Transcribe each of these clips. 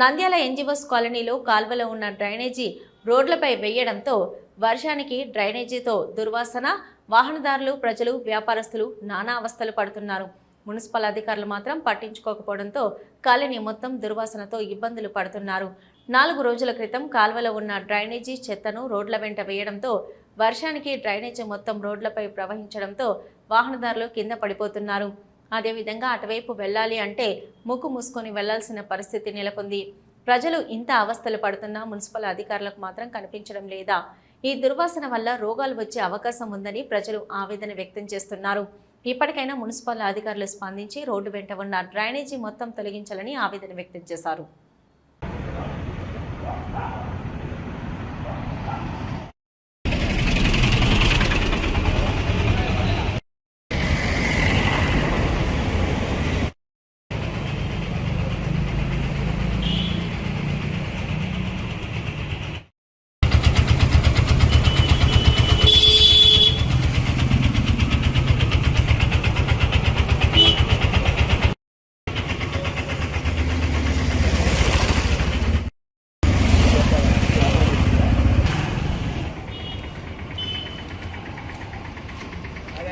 Nandyal NGOs కాలనీలో కాల్వలో ఉన్న drainage రోడ్లపై వేయడంతో వర్షానికి డ్రైనేజీతో దుర్వాసన వాహనదారులు ప్రజలు వ్యాపారస్తులు నానా అవస్థలు పడుతున్నారు. మున్సిపల్ అధికారులు మాత్రం పట్టించుకోకపోవడంతో కాలనీ మొత్తం దుర్వాసనతో ఇబ్బందులు పడుతున్నారు. నాలుగు రోజుల క్రితం కాల్వలో ఉన్న డ్రైనేజీ చెత్తను రోడ్ల వెంట వేయడంతో వర్షానికి డ్రైనేజీ మొత్తం రోడ్లపై ప్రవహించడంతో వాహనదారులు కింద పడిపోతున్నారు. అదేవిధంగా అటువైపు వెళ్ళాలి అంటే ముక్కు మూసుకొని వెళ్ళాల్సిన పరిస్థితి నెలకొంది. ప్రజలు ఇంత అవస్థలు పడుతున్నా మున్సిపల్ అధికారులకు మాత్రం కనిపించడం లేదా. ఈ దుర్వాసన వల్ల రోగాలు వచ్చే అవకాశం ఉందని ప్రజలు ఆవేదన వ్యక్తం చేస్తున్నారు. ఇప్పటికైనా మున్సిపల్ అధికారులు స్పందించి రోడ్డు వెంట ఉన్న డ్రైనేజీ మొత్తం తొలగించాలని ఆవేదన వ్యక్తం చేశారు.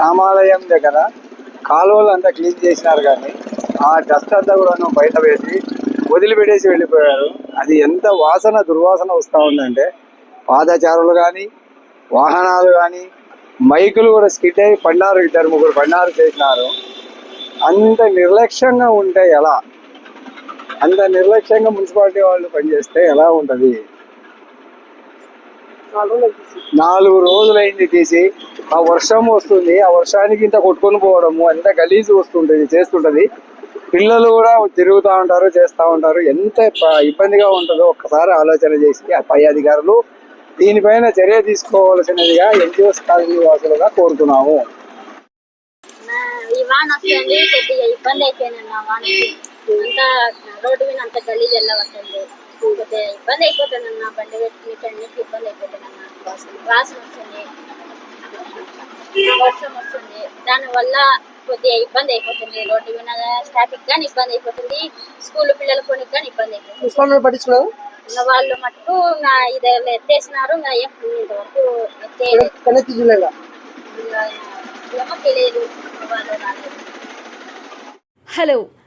రామాలయం దగ్గర కాలువలు అంతా క్లీన్ చేసినారు కానీ ఆ డస్ట్ అంతా కూడా బయట వేసి వదిలిపెట్టేసి వెళ్ళిపోయారు. అది ఎంత వాసన దుర్వాసన వస్తూ ఉందంటే పాదచారులు కానీ వాహనాలు కానీ మైకులు కూడా స్కిట్ అయి పడినారు ఇద్దరు ముగ్గురు పడినారు చేసినారు. అంత నిర్లక్ష్యంగా ఉంటే ఎలా? అంత నిర్లక్ష్యంగా మున్సిపాలిటీ వాళ్ళు పనిచేస్తే ఎలా ఉంటుంది? నాలుగు రోజులైంది తీసి ఆ వర్షం వస్తుంది ఆ వర్షానికి ఇంత కొట్టుకొని పోవడము ఎంత గలీజు వస్తుంటుంది చేస్తుంటది. పిల్లలు కూడా తిరుగుతూ ఉంటారు చేస్తూ ఉంటారు. ఎంత ఇబ్బందిగా ఉంటుందో ఒక్కసారి ఆలోచన చేసి ఆ పై అధికారులు దీనిపైన చర్య తీసుకోవాల్సినదిగా ఎన్జిఓస్ కాలనీ వాసులుగా కోరుతున్నాము. ఇబ్బంది అయిపోయిందన్న రోడ్డు మీద అంత గలీజ్ కొద్దిగా ఇబ్బంది అయిపోతుందన్న బండి పెట్టుకుని అన్నిటికీ ఇబ్బంది అయిపోతుందన్న వాసన వస్తుంది వర్షం వస్తుంది దానివల్ల కొద్దిగా ఇబ్బంది అయిపోతుంది. రోడ్డు మీద ట్రాఫిక్ కానీ ఇబ్బంది అయిపోతుంది. స్కూల్ పిల్లలు కొనికి కానీ ఇబ్బంది అయిపోతుంది. పట్టించుకున్నారు వాళ్ళు మటుకు నా ఇది ఎత్తేసినారు ఏం ఇంతవరకు ఎత్తేయలేదు. ఏమో తెలియదు. వాళ్ళు రాలేదు. హలో